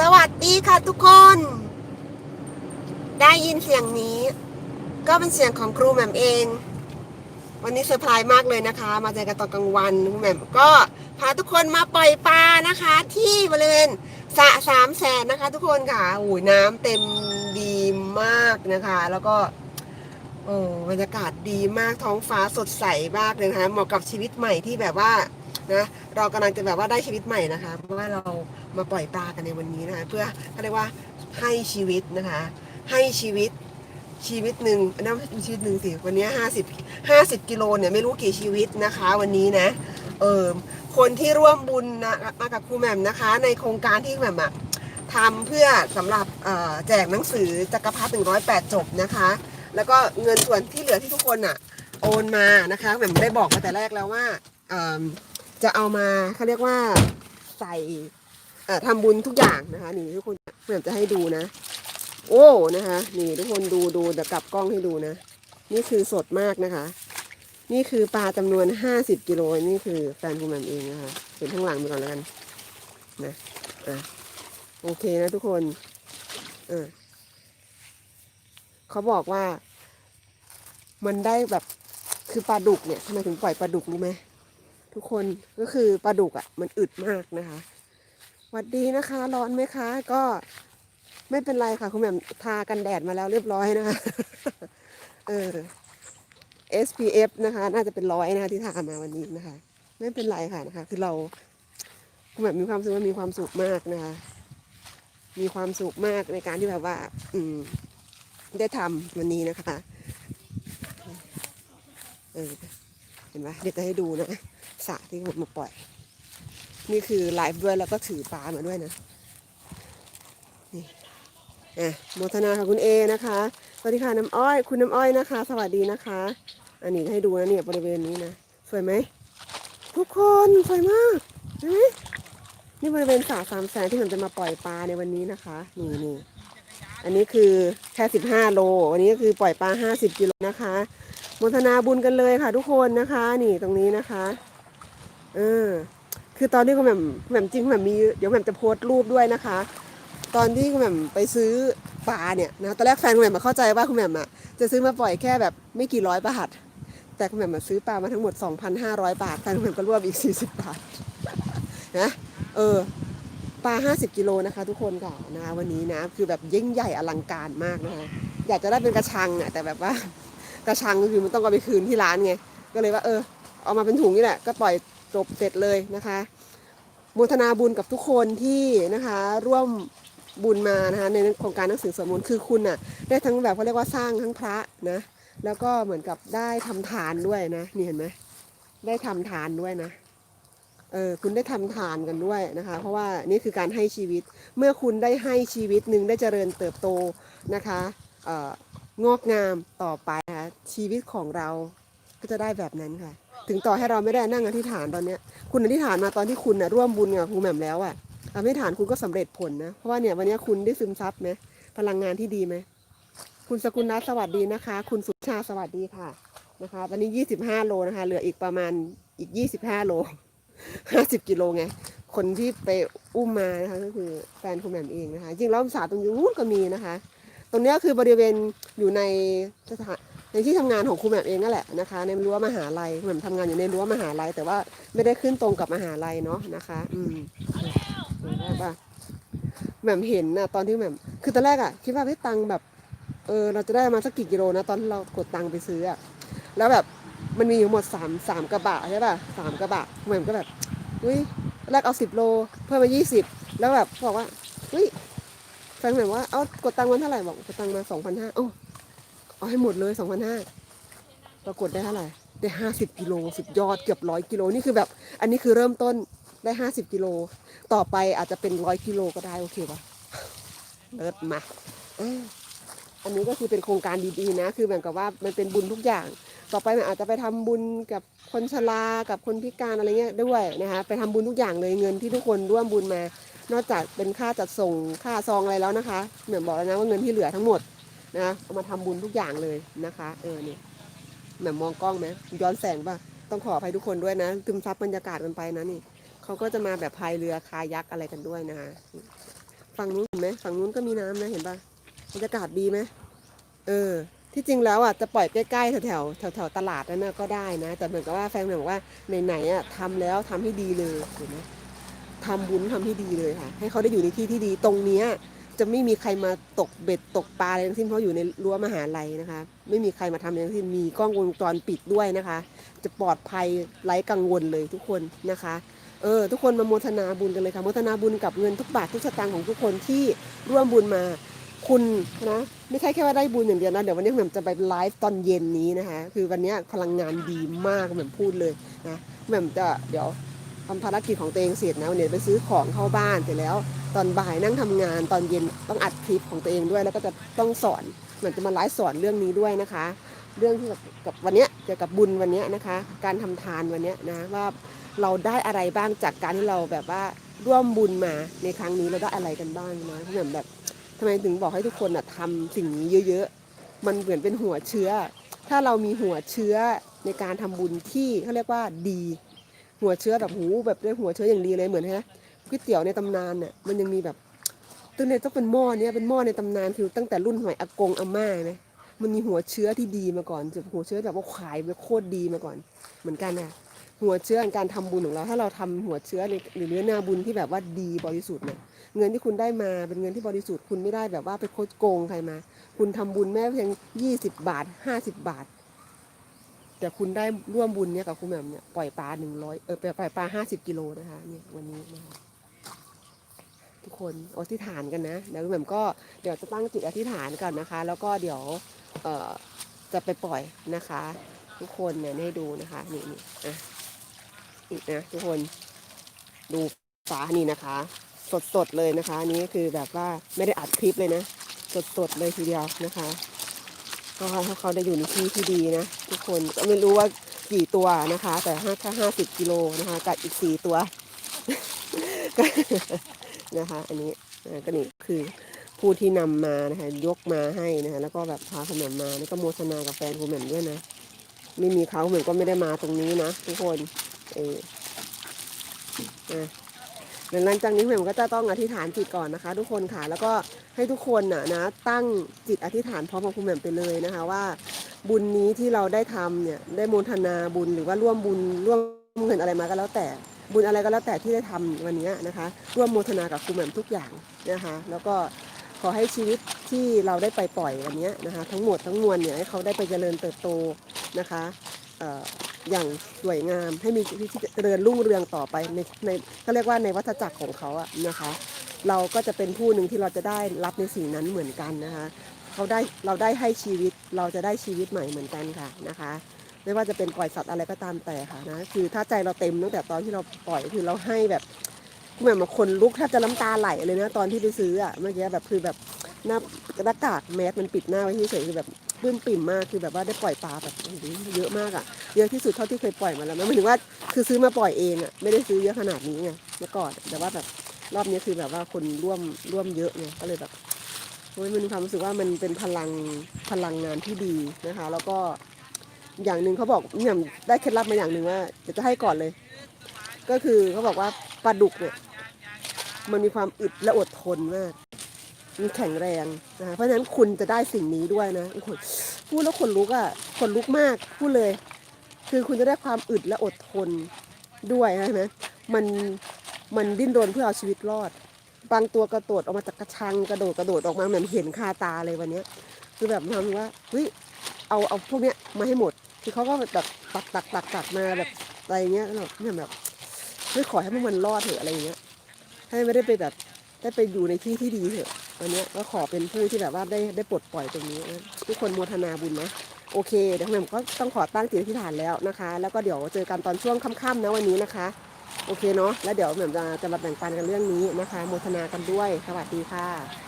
สวัสดีค่ะทุกคน ได้ยินเสียงนี้ ก็เป็นเสียงของครูแหม่มเอง วันนี้เซอร์ไพรส์มากเลยนะคะ มาเจอกันตอนกลางวันครูแหม่มก็พาทุกคนมาปล่อยปลานะคะ ที่บริเวณสระสามแสนนะคะ ทุกคนค่ะโอ้ยน้ำเต็มดีมากนะคะ แล้วก็โอ้บรรยากาศดีมากท้องฟ้าสดใสมากเลยนะคะเหมาะกับชีวิตใหม่ที่แบบว่า นะ เรากำลังจะแบบว่าได้ชีวิตใหม่นะคะ เพราะว่าเรามาปล่อยปลากันในวันนี้นะคะ เพื่อเขาเรียกว่าให้ชีวิตนะคะ ให้ชีวิตชีวิตหนึ่งนั่นชีวิตหนึ่งสิ วันนี้ห้าสิบห้าสิบกิโลเนี่ยไม่รู้กี่ชีวิตนะคะ วันนี้นะ เออคนที่ร่วมบุญนะมากับครูแหม่มนะคะ ในโครงการที่แหม่มอะทำเพื่อสำหรับแจกหนังสือจักรพรรดิ108 จบนะคะ แล้วก็เงินส่วนที่เหลือที่ทุกคนอะโอนมานะคะแหม่มได้บอกมาแต่แรกแล้วว่าอ จะเอามาเขาเรียกว่าใส่ทำบุญทุกอย่างนะคะ นี่ทุกคนแหม่มจะให้ดูนะ โอ้นะคะ นี่ทุกคนดูดูเดี๋ยวกลับกล้องให้ดูนะ นี่คือสดมากนะคะ นี่คือปลาจำนวนห้าสิบกิโลนี่คือแฟนคุณแม่เองนะคะเห็นข้างหลังไปก่อนแล้วกันนะอะโอเคนะทุกคนเออเขาบอกว่า มันได้แบบคือปลาดุกเนี่ยทำไมถึงปล่อยปลาดุกรู้ไหม ทุกคนก็คือปลาดุกอะ่ะมันอึดมากนะคะหวัดดีนะคะ ร้อนไหมคะ ก็ไม่เป็นไรค่ะ คุณแหม่มทากันแดดมาแล้วเรียบร้อยนะคะเออ SPF นะคะ น่าจะเป็นร้อยนะคะที่ทามาวันนี้นะคะ ไม่เป็นไรค่ะนะคะ คือเราคุณแหม่มมีความสุขว่ามีความสุขมากนะคะ มีความสุขมากในการที่แบบว่า อืม ได้ทำวันนี้นะคะ เออเห็นไหมเดี๋ยวจะให้ดูนะ สระที่ผมมาปล่อย นี่คือไลฟ์ด้วยแล้วก็ถือปลามาด้วยนะนี่อะโมทนาค่ะคุณเอนะคะสวัสดีค่ะน้ำอ้อย คุณน้ำอ้อยนะคะ สวัสดีนะคะ อันนี้ให้ดูนะเนี่ยบริเวณนี้นะสวยไหมทุกคนสวยมากเห็นไหมนี่บริเวณสระสามแสนที่ผมจะมาปล่อยปลาในวันนี้นะคะนี่นี่อันนี้คือแค่สิบห้าโลวันนี้ก็คือปล่อยปลาห้าสิบกิโลนะคะโมทนาบุญกันเลยค่ะทุกคนนะคะ นี่ตรงนี้นะคะ เออ คือตอนที่คุณแหม่มคุณแหม่มจริงคุณแหม่มมีเดี๋ยวคุณแหม่มจะโพสต์รูปด้วยนะคะ ตอนที่คุณแหม่มไปซื้อปลาเนี่ยนะตอนแรกแฟนคุณแหม่มมาเข้าใจว่าคุณแหม่มอะจะซื้อมาปล่อยแค่แบบไม่กี่ร้อยบาทแต่คุณแหม่มมาซื้อปลามาทั้งหมด 2,500 บาทแฟนคุณแหม่มก็รวมอีก 40 บาทนะเออปลา 50 กิโลนะคะ ทุกคนค่ะนะคะวันนี้นะ คือแบบยิ่งใหญ่อลังการมากนะคะอยากจะได้เป็นกระชังอะแต่แบบว่ากระชังก็คือมันต้องเอาไปคืนที่ร้านไง ก็เลยว่าเออ เอามาเป็นถุงนี่แหละ ก็ปล่อย จบเสร็จเลยนะคะโมทนาบุญกับทุกคนที่นะคะร่วมบุญมานะคะในโครงการหนังสือสวดมนต์คือคุณน่ะได้ทั้งแบบเขาเรียกว่าสร้างทั้งพระนะแล้วก็เหมือนกับได้ทำทานด้วยนะนี่เห็นไหมได้ทำทานด้วยนะเออคุณได้ทำทานกันด้วยนะคะ เพราะว่านี่คือการให้ชีวิต เมื่อคุณได้ให้ชีวิตหนึ่งได้เจริญเติบโตนะคะเอองอกงามต่อไปนะคะชีวิตของเรา ก็จะได้แบบนั้นค่ะ ถึงต่อให้เราไม่ได้นั่งอธิษฐานตอนเนี้ย คุณอธิษฐานมาตอนที่คุณนะร่วมบุญกับครูแหม่มแล้วอะอธิษฐานคุณก็สำเร็จผลนะ เพราะว่าเนี่ยวันนี้คุณได้ซึมซับไหมพลังงานที่ดีไหมคุณสกุลนัทสวัสดีนะคะ คุณสุชาสวัสดีค่ะนะคะตอนนี้25โลนะคะ เหลืออีกประมาณอีก25โล50กิโลไงคนที่ไปอุ้มมานะคะก็คือแฟนคุณแหม่มเองนะคะจริงแล้วสาตรงนู้นก็มีนะคะ ตรงเนี้ยคือบริเวณอยู่ในสถาน ในที่ทำงานของครูแหม่มเองนั่นแหละนะคะ ในรั้วมหาลัยครูแหม่มทำงานอยู่ในรั้วมหาลัยแต่ว่าไม่ได้ขึ้นตรงกับมหาลัยเนาะนะคะ อืมได้ปะแหม่มเห็นนะตอนที่แหม่มคือตอนแรกอะคิดว่าให้ตังค์แบบเออเราจะได้มาสักกี่กิโลนะตอนเรากดตังค์ไปซื้ออะแล้วแบบมันมีอยู่หมดสามสามกระบะใช่ป่ะสามกระบะเหมือนก็แบบอุ้ยแรกเอาสิบโลเพิ่มมายี่สิบแล้วแบบบอกว่าอุ้ยแฟนแบบว่าเอากดตังค์มันเท่าไหร่บอกกดตังค์มาสองพันห้าโอ้ เอาให้หมดเลยสองพันห้าปรากฏได้เท่าไหร่ได้ห้าสิบกิโลสุดยอดเกือบร้อยกิโลนี่คือแบบ อันนี้คือเริ่มต้นได้ห้าสิบกิโล ต่อไปอาจจะเป็นร้อยกิโลก็ได้โอเคปะเลิศมาอันนี้ก็คือเป็นโครงการดีๆนะ คือเหมือนกับว่ามันเป็นบุญทุกอย่าง ต่อไปมันอาจจะไปทำบุญกับคนชรากับคนพิการอะไรเงี้ยด้วยนะคะไปทำบุญทุกอย่างเลยเงินที่ทุกคนร่วมบุญมา นอกจากเป็นค่าจัดส่งค่าซองอะไรแล้วนะคะเหมือนบอกแล้วนะว่าเงินที่เหลือทั้งหมด นะเอามาทำบุญทุกอย่างเลยนะคะ เออเนี่ยแหม่มมองกล้องไหมย้อนแสงป่ะต้องขออภัยทุกคนด้วยนะซึมซับบรรยากาศกันไปนะนี่เขาก็จะมาแบบพายเรือคายักอะไรกันด้วยนะคะฝั่งนู้นเห็นไหมฝั่งนู้นก็มีน้ำนะเห็นป่ะบรรยากาศดีไหมเออ ที่จริงแล้วอะจะปล่อยใกล้ๆแถวๆแถวๆตลาดนั่นนะก็ได้นะ แต่เหมือนกับว่าแฟนบอกว่าไหนๆอะทำแล้วทำให้ดีเลยเห็นไหมทำบุญทำให้ดีเลยค่ะ ให้เขาได้อยู่ในที่ที่ดีตรงเนี้ย จะไม่มีใครมาตกเบ็ดตกปลาอะไรทั้งสิ้นเพราะอยู่ในรั้วมหาลัยนะคะ ไม่มีใครมาทำอะไรทั้งสิ้นมีกล้องวงจรปิดด้วยนะคะ จะปลอดภัยไร้กังวลเลยทุกคนนะคะเออทุกคนมาโมทนาบุญกันเลยค่ะโมทนาบุญกับเงินทุกบาททุกสตางค์ของทุกคนที่ร่วมบุญมาคุณนะไม่ใช่แค่ว่าได้บุญอย่างเดียวนะเดี๋ยววันนี้ผมจะไปไลฟ์ตอนเย็นนี้นะคะ คือวันนี้พลังงานดีมากเหมือนพูดเลยนะเหมือนจะเดี๋ยว ทำภารกิจของตัวเองเสร็จนะวันนี้ไปซื้อของเข้าบ้านเสร็จแล้ว ตอนบ่ายนั่งทำงานตอนเย็นต้องอัดคลิปของตัวเองด้วย แล้วก็จะต้องสอนเหมือนจะมาไลฟ์สอนเรื่องนี้ด้วยนะคะ เรื่องที่กับกับวันนี้เกี่ยวกับบุญวันนี้นะคะ การทำทานวันนี้นะว่าเราได้อะไรบ้างจากการที่เราแบบว่าร่วมบุญมาในครั้งนี้เราได้อะไรกันบ้างนะเหมือนแบบทำไมถึงบอกให้ทุกคนอะทำสิ่งนี้เยอะๆ มันเหมือนเป็นหัวเชื้อ ถ้าเรามีหัวเชื้อในการทำบุญที่เขาเรียกว่าดี หัวเชื้อแบบหูแบบได้หัวเชื้ออย่างดีเลยเหมือนฮะก๋วยเตี๋ยวในตำนานเนี่ยมันยังมีแบบตั้งแต่ต้องเป็นหม้อเนี้ยเป็นหม้อในตำนานคือตั้งแต่รุ่นสมัยอากงอาม่าไหมมันมีหัวเชื้อที่ดีมาก่อนจะหัวเชื้อแบบว่าขายแบบโคตรดีมาก่อน เหมือนกันนะหัวเชื้อในการทำบุญของเรา ถ้าเราทำหัวเชื้อในหรือเนื้อนาบุญที่แบบว่าดีบริสุทธิ์เนี่ยเงินที่คุณได้มาเป็นเงินที่บริสุทธิ์คุณไม่ได้แบบว่าไปโคดโกงใครมา คุณทำบุญแม้เพียงยี่สิบบาทห้าสิบบาท แต่คุณได้ร่วมบุญเนี่ยกับคุณแหม่มเนี่ยปล่อยปลาหนึ่งร้อยเออปล่อยปลาห้าสิบกิโลนะคะเนี่ยวันนี้นะคะทุกคนอธิษฐานกันนะเดี๋ยวคุณแหม่มก็เดี๋ยวจะตั้งจิตอธิษฐานก่อนนะคะ แล้วก็เดี๋ยวเอ่อจะไปปล่อยนะคะ ทุกคนเนี่ยให้ดูนะคะนี่นี่อะนี่นะทุกคนดูฟ้านี่นะคะ สดๆเลยนะคะนนี้คือแบบว่าไม่ได้อัดคลิปเลยนะ สดๆเลยทีเดียวนะคะ ก็ให้เขาได้อยู่ในที่ที่ดีนะทุกคนก็ไม่รู้ว่ากี่ตัวนะคะ แต่ห้าแค่ห้าสิบกิโลนะคะกับอีกสี่ตัวนะคะ อันนี้ก็นี่คือผู้ที่นำมานะคะยกมาให้นะคะแล้วก็แบบพาขนมมาแล้วก็โมทนากับแฟนคุณแหม่มด้วยนะไม่มีเขาเหมือนก็ไม่ได้มาตรงนี้นะทุกคนเออ หลังจากนี้ผมก็จะต้องอธิษฐานจิตก่อนนะคะ ทุกคนค่ะแล้วก็ให้ทุกคนน่ะนะตั้งจิตอธิษฐานพร้อมกับคุณแหม่มไปเลยนะคะว่า บุญนี้ที่เราได้ทำเนี่ยได้โมทนาบุญหรือว่าร่วมบุญร่วมเงินอะไรมาก็แล้วแต่บุญอะไรก็แล้วแต่ที่ได้ทำวันนี้นะคะ ร่วมโมทนากับคุณแหม่มทุกอย่างนะคะ แล้วก็ขอให้ชีวิตที่เราได้ไปปล่อยวันนี้นะคะ ทั้งหมดทั้งมวลเนี่ยให้เขาได้ไปเจริญเติบโตนะคะ อย่างสวยงาม ให้มีที่เจริญรุ่งเรืองต่อไปในในก็เรียกว่าในวัฏจักรของเขาอะนะคะ เราก็จะเป็นผู้หนึ่งที่เราจะได้รับในสิ่งนั้นเหมือนกันนะคะเขาได้เราได้ให้ชีวิตเราจะได้ชีวิตใหม่เหมือนกันค่ะนะคะ ไม่ว่าจะเป็นปล่อยสัตว์อะไรก็ตามแต่ค่ะนะคือถ้าใจเราเต็มตั้งแต่ตอนที่เราปล่อยคือเราให้แบบเหมือนมาคนลุกแทบจะน้ำตาไหลเลยนะตอนที่ไปซื้ออะเมื่อกี้แบบคือแบบหน้าหน้ากากแมสมันปิดหน้าไว้เฉยๆคือแบบ ปลื้มปิ่มมากคือแบบว่าได้ปล่อยปลาแบบเยอะมากอะเยอะที่สุดเท่าที่เคยปล่อยมาแล้วนะหมายถึงว่าคือซื้อมาปล่อยเองอะไม่ได้ซื้อเยอะขนาดนี้ไงเมื่อก่อนแต่ว่าแบบรอบนี้คือแบบว่าคนร่วมร่วมเยอะไงก็เลยแบบโอ้ยมันมีความรู้สึกว่ามันเป็นพลังพลังงานที่ดีนะคะ แล้วก็อย่างหนึ่งเขาบอกเนี่ยได้เคล็ดลับมาอย่างหนึ่งว่าเดี๋ยวจะให้ก่อนเลย ก็คือเขาบอกว่าปลาดุกเนี่ยมันมีความอึดและอดทนมาก มันแข็งแรงนะเพราะฉะนั้นคุณจะได้สิ่งนี้ด้วยนะพูดแล้วขนลุกอะขนลุกมากพูดเลย คือคุณจะได้ความอึดและอดทนด้วยใช่ไหมมันมันดิ้นรนเพื่อเอาชีวิตรอด บางตัวกระโดดออกมาจากกระชังกระโดดกระโดดออกมาเหมือนเห็นคาตาเลยวันนี้คือแบบทำว่าเฮ้ยเอาเอาพวกเนี้ยมาให้หมดคือเขาก็แบบตักตักตักตักมาแบบอะไรเงี้ยแบบเนี่ยแบบเฮ้ยขอให้พวกมันรอดเถอะอะไรเงี้ยให้ไม่ได้ไปแบบได้ไปอยู่ในที่ที่ดีเถอะ วันนี้ก็ขอเป็นผู้ที่แบบว่าได้ได้ปลดปล่อยตรงนี้นะทุกคนโมทนาบุญนะโอเคเดี๋ยวแมก็ต้องขอตั้งจิตอธิษฐานแล้วนะคะ แล้วก็เดี๋ยวเจอกันตอนช่วงค่ำๆนะวันนี้นะคะ โอเคเนาะแล้วเดี๋ยวแมจะจะมาแบ่งปันกันเรื่องนี้นะคะโมทนากันด้วยสวัสดีค่ะ